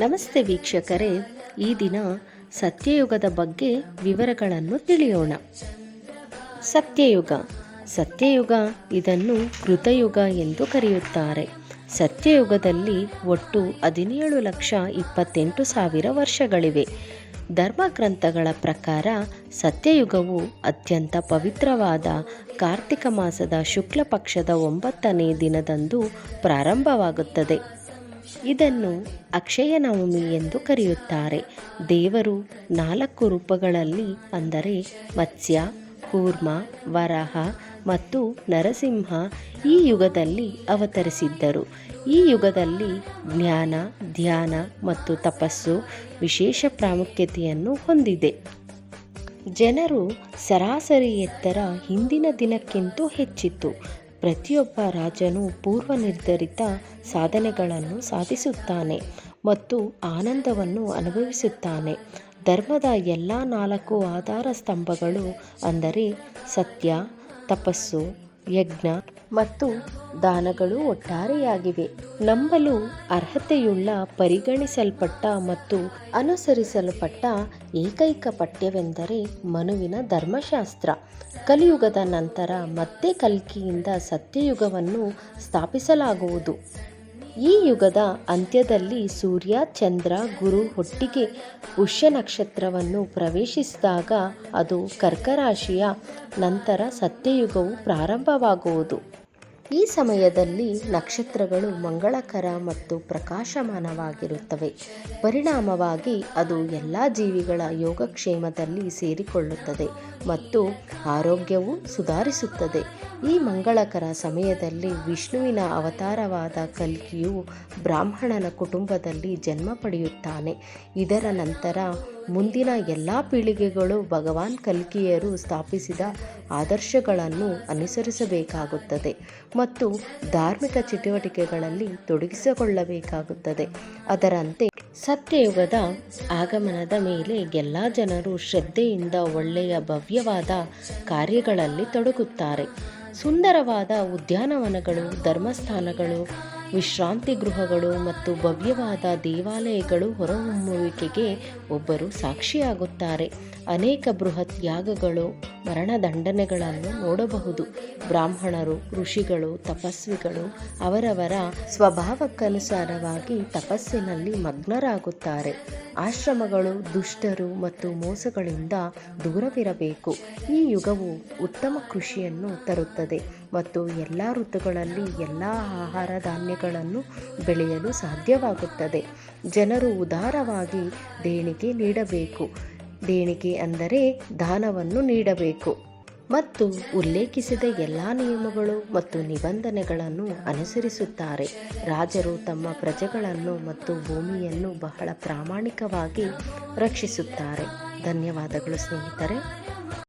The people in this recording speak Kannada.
ನಮಸ್ತೆ ವೀಕ್ಷಕರೇ, ಈ ದಿನ ಸತ್ಯಯುಗದ ಬಗ್ಗೆ ವಿವರಗಳನ್ನು ತಿಳಿಯೋಣ. ಸತ್ಯಯುಗ. ಸತ್ಯಯುಗ ಇದನ್ನು ಕೃತಯುಗ ಎಂದು ಕರೆಯುತ್ತಾರೆ. ಸತ್ಯಯುಗದಲ್ಲಿ ಒಟ್ಟು ಹದಿನೇಳು ಲಕ್ಷ ಇಪ್ಪತ್ತೆಂಟು ಸಾವಿರ ವರ್ಷಗಳಿವೆ. ಧರ್ಮಗ್ರಂಥಗಳ ಪ್ರಕಾರ ಸತ್ಯಯುಗವು ಅತ್ಯಂತ ಪವಿತ್ರವಾದ ಕಾರ್ತಿಕ ಮಾಸದ ಶುಕ್ಲ ಪಕ್ಷದ ಒಂಬತ್ತನೇ ದಿನದಂದು ಪ್ರಾರಂಭವಾಗುತ್ತದೆ. ಇದನ್ನು ಅಕ್ಷಯ ನವಮಿ ಎಂದು ಕರೆಯುತ್ತಾರೆ. ದೇವರು ನಾಲ್ಕು ರೂಪಗಳಲ್ಲಿ ಅಂದರೆ ಮತ್ಸ್ಯ, ಕೂರ್ಮ, ವರಹ ಮತ್ತು ನರಸಿಂಹ ಈ ಯುಗದಲ್ಲಿ ಅವತರಿಸಿದ್ದರು. ಈ ಯುಗದಲ್ಲಿ ಜ್ಞಾನ, ಧ್ಯಾನ ಮತ್ತು ತಪಸ್ಸು ವಿಶೇಷ ಪ್ರಾಮುಖ್ಯತೆಯನ್ನು ಹೊಂದಿದೆ. ಜನರು ಸರಾಸರಿ ಎತ್ತರ ಹಿಂದಿನ ದಿನಕ್ಕಿಂತ ಹೆಚ್ಚಿತ್ತು. ಪ್ರತಿಯೊಬ್ಬ ರಾಜನು ಪೂರ್ವ ನಿರ್ಧರಿತ ಸಾಧನೆಗಳನ್ನು ಸಾಧಿಸುತ್ತಾನೆ ಮತ್ತು ಆನಂದವನ್ನು ಅನುಭವಿಸುತ್ತಾನೆ. ಧರ್ಮದ ಎಲ್ಲ ನಾಲ್ಕು ಆಧಾರ ಸ್ತಂಭಗಳು ಅಂದರೆ ಸತ್ಯ, ತಪಸ್ಸು ಯಜ್ಞ ಮತ್ತು ದಾನಗಳು ಒಟ್ಟಾರೆಯಾಗಿವೆ. ನಂಬಲು ಅರ್ಹತೆಯುಳ್ಳ ಪರಿಗಣಿಸಲ್ಪಟ್ಟ ಮತ್ತು ಅನುಸರಿಸಲ್ಪಟ್ಟ ಏಕೈಕ ಪಠ್ಯವೆಂದರೆ ಮನುವಿನ ಧರ್ಮಶಾಸ್ತ್ರ. ಕಲಿಯುಗದ ನಂತರ ಮತ್ತೆ ಕಲ್ಕಿಯಿಂದ ಸತ್ಯಯುಗವನ್ನು ಸ್ಥಾಪಿಸಲಾಗುವುದು. ಈ ಯುಗದ ಅಂತ್ಯದಲ್ಲಿ ಸೂರ್ಯ, ಚಂದ್ರ, ಗುರು ಒಟ್ಟಿಗೆ ಪುಷ್ಯ ನಕ್ಷತ್ರವನ್ನು ಪ್ರವೇಶಿಸಿದಾಗ ಅದು ಕರ್ಕರಾಶಿಯ ನಂತರ ಸತ್ಯಯುಗವು ಪ್ರಾರಂಭವಾಗುವುದು. ಈ ಸಮಯದಲ್ಲಿ ನಕ್ಷತ್ರಗಳು ಮಂಗಳಕರ ಮತ್ತು ಪ್ರಕಾಶಮಾನವಾಗಿರುತ್ತವೆ. ಪರಿಣಾಮವಾಗಿ ಅದು ಎಲ್ಲ ಜೀವಿಗಳ ಯೋಗಕ್ಷೇಮದಲ್ಲಿ ಸೇರಿಕೊಳ್ಳುತ್ತದೆ ಮತ್ತು ಆರೋಗ್ಯವು ಸುಧಾರಿಸುತ್ತದೆ. ಈ ಮಂಗಳಕರ ಸಮಯದಲ್ಲಿ ವಿಷ್ಣುವಿನ ಅವತಾರವಾದ ಕಲ್ಕಿಯು ಬ್ರಾಹ್ಮಣನ ಕುಟುಂಬದಲ್ಲಿ ಜನ್ಮ ಪಡೆಯುತ್ತಾನೆ. ಇದರ ನಂತರ ಮುಂದಿನ ಎಲ್ಲ ಪೀಳಿಗೆಗಳು ಭಗವಾನ್ ಕಲ್ಕಿಯರು ಸ್ಥಾಪಿಸಿದ ಆದರ್ಶಗಳನ್ನು ಅನುಸರಿಸಬೇಕಾಗುತ್ತದೆ. ಮತ್ತು ಧಾರ್ಮಿಕ ಚಟುವಟಿಕೆಗಳಲ್ಲಿ ತೊಡಗಿಸಿಕೊಳ್ಳಬೇಕಾಗುತ್ತದೆ. ಅದರಂತೆ ಸತ್ಯಯುಗದ ಆಗಮನದ ಮೇಲೆ ಎಲ್ಲ ಜನರು ಶ್ರದ್ಧೆಯಿಂದ ಒಳ್ಳೆಯ ಭವ್ಯವಾದ ಕಾರ್ಯಗಳಲ್ಲಿ ತೊಡಗುತ್ತಾರೆ. ಸುಂದರವಾದ ಉದ್ಯಾನವನಗಳು, ಧರ್ಮಸ್ಥಾನಗಳು ವಿಶ್ರಾಂತಿ ಗೃಹಗಳು ಮತ್ತು ಭವ್ಯವಾದ ದೇವಾಲಯಗಳು ಹೊರಹೊಮ್ಮುವಿಕೆಗೆ ಒಬ್ಬರು ಸಾಕ್ಷಿಯಾಗುತ್ತಾರೆ. ಅನೇಕ ಬೃಹತ್ ಯಾಗಗಳು ಮರಣದಂಡನೆಗಳನ್ನು ನೋಡಬಹುದು. ಬ್ರಾಹ್ಮಣರು, ಋಷಿಗಳು, ತಪಸ್ವಿಗಳು ಅವರವರ ಸ್ವಭಾವಕ್ಕನುಸಾರವಾಗಿ ತಪಸ್ಸಿನಲ್ಲಿ ಮಗ್ನರಾಗುತ್ತಾರೆ. ಆಶ್ರಮಗಳು ದುಷ್ಟರು ಮತ್ತು ಮೋಸಗಳಿಂದ ದೂರವಿರಬೇಕು. ಈ ಯುಗವು ಉತ್ತಮ ಕೃಷಿಯನ್ನು ತರುತ್ತದೆ. ಮತ್ತು ಎಲ್ಲ ಋತುಗಳಲ್ಲಿ ಎಲ್ಲ ಆಹಾರ ಧಾನ್ಯಗಳನ್ನು ಬೆಳೆಯಲು ಸಾಧ್ಯವಾಗುತ್ತದೆ. ಜನರು ಉದಾರವಾಗಿ ದೇಣಿಗೆ ನೀಡಬೇಕು. ದೇಣಿಗೆ ಅಂದರೆ ದಾನವನ್ನು ನೀಡಬೇಕು. ಮತ್ತು ಉಲ್ಲೇಖಿಸಿದ ಎಲ್ಲ ನಿಯಮಗಳು ಮತ್ತು ನಿಬಂಧನೆಗಳನ್ನು ಅನುಸರಿಸುತ್ತಾರೆ. ರಾಜರು ತಮ್ಮ ಪ್ರಜೆಗಳನ್ನು ಮತ್ತು ಭೂಮಿಯನ್ನು ಬಹಳ ಪ್ರಾಮಾಣಿಕವಾಗಿ ರಕ್ಷಿಸುತ್ತಾರೆ. ಧನ್ಯವಾದಗಳು ಸ್ನೇಹಿತರೆ.